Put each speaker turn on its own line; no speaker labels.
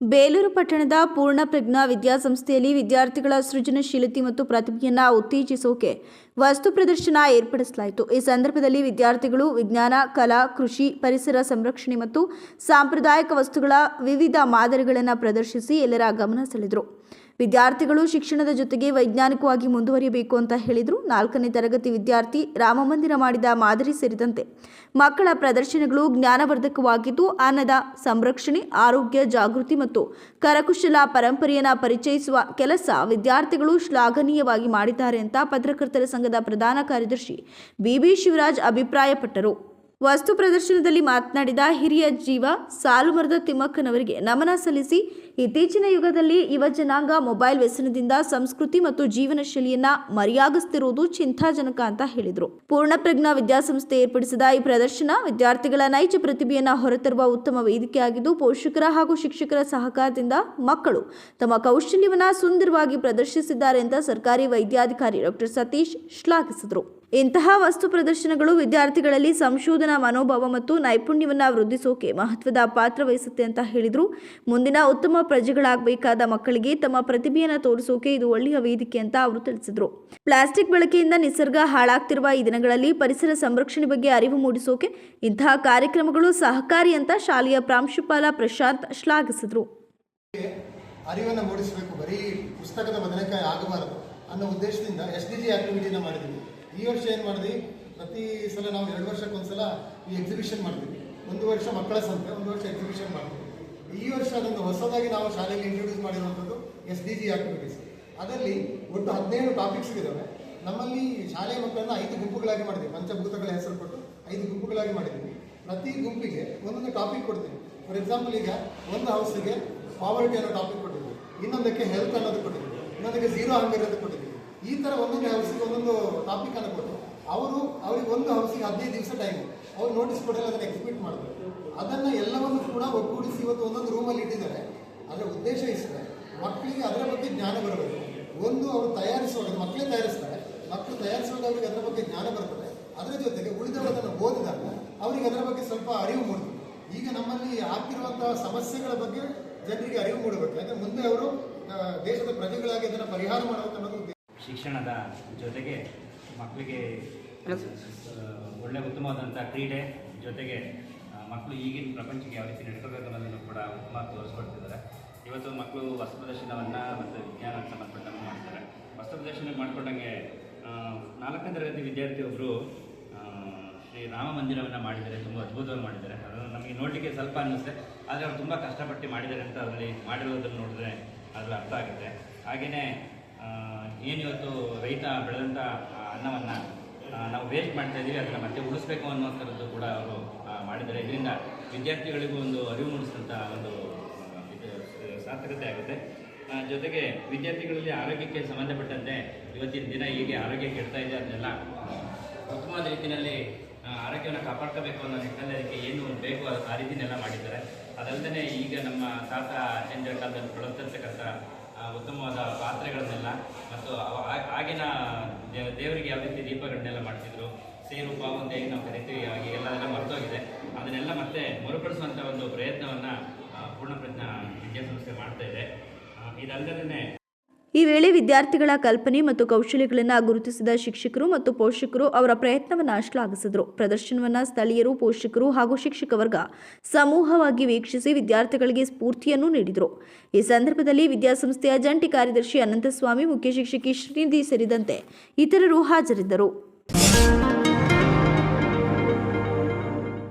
ಬೇಲೂರು ಪಟ್ಟಣದ ಪೂರ್ಣ ಪ್ರಜ್ಞಾ ವಿದ್ಯಾಸಂಸ್ಥೆಯಲ್ಲಿ ವಿದ್ಯಾರ್ಥಿಗಳ ಸೃಜನಶೀಲತೆ ಮತ್ತು ಪ್ರತಿಭೆಯನ್ನು ಉತ್ತೇಜಿಸೋಕೆ ವಸ್ತು ಪ್ರದರ್ಶನ ಏರ್ಪಡಿಸಲಾಯಿತು. ಈ ಸಂದರ್ಭದಲ್ಲಿ ವಿದ್ಯಾರ್ಥಿಗಳು ವಿಜ್ಞಾನ, ಕಲಾ, ಕೃಷಿ, ಪರಿಸರ ಸಂರಕ್ಷಣೆ ಮತ್ತು ಸಾಂಪ್ರದಾಯಿಕ ವಸ್ತುಗಳ ವಿವಿಧ ಮಾದರಿಗಳನ್ನು ಪ್ರದರ್ಶಿಸಿ ಎಲ್ಲರ ಗಮನ ಸೆಳೆದರು. ವಿದ್ಯಾರ್ಥಿಗಳು ಶಿಕ್ಷಣದ ಜೊತೆಗೆ ವೈಜ್ಞಾನಿಕವಾಗಿ ಮುಂದುವರಿಯಬೇಕು ಅಂತ ಹೇಳಿದರು. ನಾಲ್ಕನೇ ತರಗತಿ ವಿದ್ಯಾರ್ಥಿ ರಾಮಮಂದಿರ ಮಾಡಿದ ಮಾದರಿ ಸೇರಿದಂತೆ ಮಕ್ಕಳ ಪ್ರದರ್ಶನಗಳು ಜ್ಞಾನವರ್ಧಕವಾಗಿದ್ದು, ಅನ್ನದ ಸಂರಕ್ಷಣೆ, ಆರೋಗ್ಯ, ಜಾಗೃತಿ ಮತ್ತು ಕರಕುಶಲ ಪರಂಪರೆಯನ್ನು ಪರಿಚಯಿಸುವ ಕೆಲಸ ವಿದ್ಯಾರ್ಥಿಗಳು ಶ್ಲಾಘನೀಯವಾಗಿ ಮಾಡಿದ್ದಾರೆ ಅಂತ ಪತ್ರಕರ್ತರ ಸಂಘದ ಪ್ರಧಾನ ಕಾರ್ಯದರ್ಶಿ ಬಿಬಿ ಶಿವರಾಜ್ ಅಭಿಪ್ರಾಯಪಟ್ಟರು. ವಸ್ತು ಪ್ರದರ್ಶನದಲ್ಲಿ ಮಾತನಾಡಿದ ಹಿರಿಯ ಜೀವ ಸಾಲುಮರದ ತಿಮ್ಮಕ್ಕನವರಿಗೆ ನಮನ ಸಲ್ಲಿಸಿ ಇತ್ತೀಚಿನ ಯುಗದಲ್ಲಿ ಯುವ ಜನಾಂಗ ಮೊಬೈಲ್ ವ್ಯಸನದಿಂದ ಸಂಸ್ಕೃತಿ ಮತ್ತು ಜೀವನ ಶೈಲಿಯನ್ನ ಮರೆಯಾಗಿಸ್ತಿರುವುದು ಚಿಂತಾಜನಕ ಅಂತ ಹೇಳಿದರು. ಪೂರ್ಣಪ್ರಜ್ಞಾ ವಿದ್ಯಾಸಂಸ್ಥೆ ಏರ್ಪಡಿಸಿದ ಈ ಪ್ರದರ್ಶನ ವಿದ್ಯಾರ್ಥಿಗಳ ನೈಜ ಪ್ರತಿಭೆಯನ್ನು ಹೊರತರುವ ಉತ್ತಮ ವೇದಿಕೆಯಾಗಿದ್ದು ಪೋಷಕರ ಹಾಗೂ ಶಿಕ್ಷಕರ ಸಹಕಾರದಿಂದ ಮಕ್ಕಳು ತಮ್ಮ ಕೌಶಲ್ಯವನ್ನ ಸುಂದರವಾಗಿ ಪ್ರದರ್ಶಿಸಿದ್ದಾರೆ ಅಂತ ಸರ್ಕಾರಿ ವೈದ್ಯಾಧಿಕಾರಿ ಡಾಕ್ಟರ್ ಸತೀಶ್ ಶ್ಲಾಘಿಸಿದರು. ಇಂತಹ ವಸ್ತು ಪ್ರದರ್ಶನಗಳು ವಿದ್ಯಾರ್ಥಿಗಳಲ್ಲಿ ಸಂಶೋಧನಾ ಮನೋಭಾವ ಮತ್ತು ನೈಪುಣ್ಯವನ್ನು ವೃದ್ಧಿಸೋಕೆ ಮಹತ್ವದ ಪಾತ್ರ ವಹಿಸುತ್ತೆ ಅಂತ ಹೇಳಿದರು. ಮುಂದಿನ ಉತ್ತಮ ಪ್ರಜೆಗಳಾಗಬೇಕಾದ ಮಕ್ಕಳಿಗೆ ತಮ್ಮ ಪ್ರತಿಭೆಯನ್ನು ತೋರಿಸೋಕೆ ಇದು ಒಳ್ಳೆಯ ವೇದಿಕೆ ಅಂತ ಅವರು ತಿಳಿಸಿದರು. ಪ್ಲಾಸ್ಟಿಕ್ ಬಳಕೆಯಿಂದ ನಿಸರ್ಗ ಹಾಳಾಗ್ತಿರುವ ಈ ದಿನಗಳಲ್ಲಿ ಪರಿಸರ ಸಂರಕ್ಷಣೆ ಬಗ್ಗೆ ಅರಿವು ಮೂಡಿಸೋಕೆ ಇಂತಹ ಕಾರ್ಯಕ್ರಮಗಳು ಸಹಕಾರಿ ಅಂತ ಶಾಲೆಯ ಪ್ರಾಂಶುಪಾಲ ಪ್ರಶಾಂತ್ ಶ್ಲಾಘಿಸಿದರು.
ಅರಿವನ್ನು ಮೂಡಿಸಬೇಕು, ಬರೀ ಪುಸ್ತಕದ ಬದನೆಕಾಯಿ ಆಗಬಾರದು ಅನ್ನೋ ಉದ್ದೇಶದಿಂದ ಎಸ್ ಡಿ ಜಿ ಆಕ್ಟಿವಿಟಿನ ಮಾಡಿದ್ವಿ. ಈ ವರ್ಷ ಏನು ಮಾಡಿದ್ವಿ? ಪ್ರತಿ ಸಲ ನಾವು ಎರಡು ವರ್ಷಕ್ಕೊಂದ್ಸಲ ಈ ಎಕ್ಸಿಬಿಷನ್ ಮಾಡ್ತೀವಿ. ಒಂದು ವರ್ಷ ಮಕ್ಕಳ ಸಂತೆ, ಒಂದು ವರ್ಷ ಎಕ್ಸಿಬಿಷನ್ ಮಾಡ್ತೀವಿ. ಈ ವರ್ಷ ಅದನ್ನು ಹೊಸದಾಗಿ ನಾವು ಶಾಲೆಯಲ್ಲಿ ಇಂಟ್ರೊಡ್ಯೂಸ್ ಮಾಡಿರುವಂಥದ್ದು ಎಸ್ ಡಿ ಜಿ ಆಕ್ಟಿವಿಟೀಸ್ ಅದರಲ್ಲಿ ಒಟ್ಟು ಹದಿನೇಳು ಟಾಪಿಕ್ಸ್ ಇದ್ದಾವೆ ನಮ್ಮಲ್ಲಿ ಶಾಲೆಯ ಮಕ್ಕಳನ್ನು ಐದು ಗುಂಪುಗಳಾಗಿ ಮಾಡಿದ್ದೀವಿ ಪಂಚಭೂತಗಳ ಹೆಸರು ಕೊಟ್ಟು ಐದು ಗುಂಪುಗಳಾಗಿ ಮಾಡಿದ್ದೀವಿ ಪ್ರತಿ ಗುಂಪಿಗೆ ಒಂದೊಂದು ಟಾಪಿಕ್ ಕೊಡ್ತೀವಿ. ಫಾರ್ ಎಕ್ಸಾಂಪಲ್ ಈಗ ಒಂದು ಹೌಸಿಗೆ ಪಾವರ್ಟಿ ಅನ್ನೋ ಟಾಪಿಕ್ ಕೊಟ್ಟಿದ್ವಿ. ಇನ್ನೊಂದಕ್ಕೆ ಹೆಲ್ತ್ ಅನ್ನೋದು ಕೊಟ್ಟಿದ್ವಿ. ಇನ್ನೊಂದಕ್ಕೆ ಝೀರೋ ಹಂಗರ್ ಇರೋದು ಕೊಟ್ಟಿದ್ವಿ. ಈ ಥರ ಒಂದೊಂದು ಹೌಸಿಗೆ ಒಂದೊಂದು ಟಾಪಿಕ್ ಅನ್ನು ಕೊಟ್ಟು ಅವರು, ಅವ್ರಿಗೆ ಒಂದು ಹೌಸಿಗೆ ಹದಿನೈದು ದಿವಸ ಟೈಮ್ ಅವ್ರು ನೋಟಿಸ್ ಕೊಡಲ್ಲ ಅದನ್ನು ಎಕ್ಸಿಕ್ಯೂಟ್ ಮಾಡ್ತಾರೆ. ಅದನ್ನು ಎಲ್ಲವನ್ನು ಕೂಡ ಒಗ್ಗೂಡಿಸಿ ಇವತ್ತು ಒಂದೊಂದು ರೂಮಲ್ಲಿ ಇಟ್ಟಿದ್ದಾರೆ. ಅದರ ಉದ್ದೇಶ ಇಷ್ಟೇ ಮಕ್ಕಳಿಗೆ ಅದರ ಬಗ್ಗೆ ಜ್ಞಾನ ಬರಬೇಕು. ಒಂದು, ಅವರು ತಯಾರಿಸುವಾಗ ಮಕ್ಕಳೇ ತಯಾರಿಸ್ತಾರೆ. ಮಕ್ಕಳು ತಯಾರಿಸುವಾಗ ಅವರಿಗೆ ಅದರ ಬಗ್ಗೆ ಜ್ಞಾನ ಬರ್ತದೆ. ಅದರ ಜೊತೆಗೆ ಉಳಿದವರು ಅದನ್ನು ಓದಿದಾಗ ಅವರಿಗೆ ಅದರ ಬಗ್ಗೆ ಸ್ವಲ್ಪ ಅರಿವು ಮೂಡುತ್ತೆ ಈಗ ನಮ್ಮಲ್ಲಿ ಆಗ್ತಿರುವಂತಹ ಸಮಸ್ಯೆಗಳ ಬಗ್ಗೆ ಜನರಿಗೆ ಅರಿವು ಮೂಡಬೇಕು. ಯಾಕಂದ್ರೆ ಮುಂದೆ ಅವರು ದೇಶದ ಪ್ರಜೆಗಳಾಗಿ ಅದನ್ನು ಪರಿಹಾರ ಮಾಡಬೇಕು ಉದ್ದೇಶ.
ಶಿಕ್ಷಣದ ಜೊತೆಗೆ ಮಕ್ಕಳಿಗೆ ಒಳ್ಳೆ ಉತ್ತಮವಾದಂಥ ಕ್ರೀಡೆ ಜೊತೆಗೆ ಮಕ್ಕಳು ಈಗಿನ ಪ್ರಪಂಚಕ್ಕೆ ಯಾವ ರೀತಿ ನಡ್ಕೋಬೇಕು ಅನ್ನೋದನ್ನು ಕೂಡ ಉತ್ತಮ ತೋರಿಸ್ಕೊಡ್ತಿದ್ದಾರೆ. ಇವತ್ತು ಮಕ್ಕಳು ವಸ್ತು ಪ್ರದರ್ಶನವನ್ನು ಮತ್ತು ವಿಜ್ಞಾನ ಸಂಬಂಧಪಟ್ಟಂಗೆ ಮಾಡ್ತಾರೆ. ವಸ್ತು ಪ್ರದರ್ಶನ ಮಾಡಿಕೊಂಡಂಗೆ ನಾಲ್ಕನೇ ತರಗತಿ ವಿದ್ಯಾರ್ಥಿಯೊಬ್ಬರು ಶ್ರೀ ರಾಮ ಮಂದಿರವನ್ನು ಮಾಡಿದ್ದಾರೆ. ತುಂಬ ಅದ್ಭುತವಾಗಿ ಮಾಡಿದ್ದಾರೆ. ಅದನ್ನು ನಮಗೆ ನೋಡಲಿಕ್ಕೆ ಸ್ವಲ್ಪ ಅನ್ನಿಸುತ್ತೆ ಆದರೆ ಅವರು ತುಂಬ ಕಷ್ಟಪಟ್ಟು ಮಾಡಿದ್ದಾರೆ ಅಂತ ಅದರಲ್ಲಿ ಮಾಡಿರೋದನ್ನು ನೋಡಿದ್ರೆ ಅದ್ರಲ್ಲಿ ಅರ್ಥ ಆಗುತ್ತೆ. ಹಾಗೆಯೇ ಏನಿವತ್ತು ರೈತ ಬೆಳೆದಂಥ ಅನ್ನವನ್ನು ನಾವು ವೇಸ್ಟ್ ಮಾಡ್ತಾ ಇದ್ದೀವಿ ಅದನ್ನು ಮತ್ತೆ ಉಳಿಸ್ಬೇಕು ಅನ್ನೋಂಥದ್ದು ಕೂಡ ಅವರು ಮಾಡಿದ್ದಾರೆ. ಇದರಿಂದ ವಿದ್ಯಾರ್ಥಿಗಳಿಗೂ ಒಂದು ಅರಿವು ಮೂಡಿಸಿದಂಥ ಒಂದು ಸಾರ್ಥಕತೆ ಆಗುತ್ತೆ. ಜೊತೆಗೆ ವಿದ್ಯಾರ್ಥಿಗಳಲ್ಲಿ ಆರೋಗ್ಯಕ್ಕೆ ಸಂಬಂಧಪಟ್ಟಂತೆ ಇವತ್ತಿನ ದಿನ ಹೇಗೆ ಆರೋಗ್ಯ ಕೆಡ್ತಾ ಇದೆ ಅದನ್ನೆಲ್ಲ ಉತ್ತಮವಾದ ರೀತಿಯಲ್ಲಿ ಆರೋಗ್ಯವನ್ನು ಕಾಪಾಡ್ಕೋಬೇಕು ಅನ್ನೋ ನಿಟ್ಟಿನಲ್ಲಿ ಅದಕ್ಕೆ ಏನು ಬೇಕು ಆ- ರೀತಿನೆಲ್ಲ ಮಾಡಿದ್ದಾರೆ. ಅದಲ್ಲದೆ ಈಗ ನಮ್ಮ ತಾತ ಚಂದ್ರ ಕಾಲದಲ್ಲಿ ಬಳಸ್ತಿರ್ತಕ್ಕಂಥ ಉತ್ತಮವಾದ ಪಾತ್ರೆಗಳನ್ನೆಲ್ಲ ಮತ್ತು ಆಗಿನ ದೇವರಿಗೆ ಯಾವ ರೀತಿ ದೀಪಗಳನ್ನೆಲ್ಲ ಮಾಡ್ತಿದ್ರು, ಸೇರು, ಪಾವು, ಅಂತ ಹೇಗೆ ನಾವು ಕರಿತೀವಿ, ಹಾಗೆ ಎಲ್ಲ ಮರ್ತೋಗಿದೆ. ಅದನ್ನೆಲ್ಲ ಮತ್ತೆ ಮರುಕಳಿಸುವಂಥ ಒಂದು ಪ್ರಯತ್ನವನ್ನು ಪೂರ್ಣಪ್ರಜ್ಞಾ ವಿದ್ಯಾಸಂಸ್ಥೆ ಮಾಡ್ತಾ ಇದೆ. ಇದಲ್ಲದೇ
ಈ ವೇಳೆ ವಿದ್ಯಾರ್ಥಿಗಳ ಕಲ್ಪನೆ ಮತ್ತು ಕೌಶಲ್ಯಗಳನ್ನು ಗುರುತಿಸಿದ ಶಿಕ್ಷಕರು ಮತ್ತು ಪೋಷಕರು ಅವರ ಪ್ರಯತ್ನವನ್ನು ಶ್ಲಾಘಿಸಿದರು. ಪ್ರದರ್ಶನವನ್ನು ಸ್ಥಳೀಯರು, ಪೋಷಕರು ಹಾಗೂ ಶಿಕ್ಷಕ ವರ್ಗ ಸಮೂಹವಾಗಿ ವೀಕ್ಷಿಸಿ ವಿದ್ಯಾರ್ಥಿಗಳಿಗೆ ಸ್ಫೂರ್ತಿಯನ್ನು ನೀಡಿದರು. ಈ ಸಂದರ್ಭದಲ್ಲಿ ವಿದ್ಯಾಸಂಸ್ಥೆಯ ಜಂಟಿ ಕಾರ್ಯದರ್ಶಿ ಅನಂತಸ್ವಾಮಿ, ಮುಖ್ಯ ಶಿಕ್ಷಕಿ ಶ್ರೀನಿಧಿ ಸೇರಿದಂತೆ ಇತರರು ಹಾಜರಿದ್ದರು.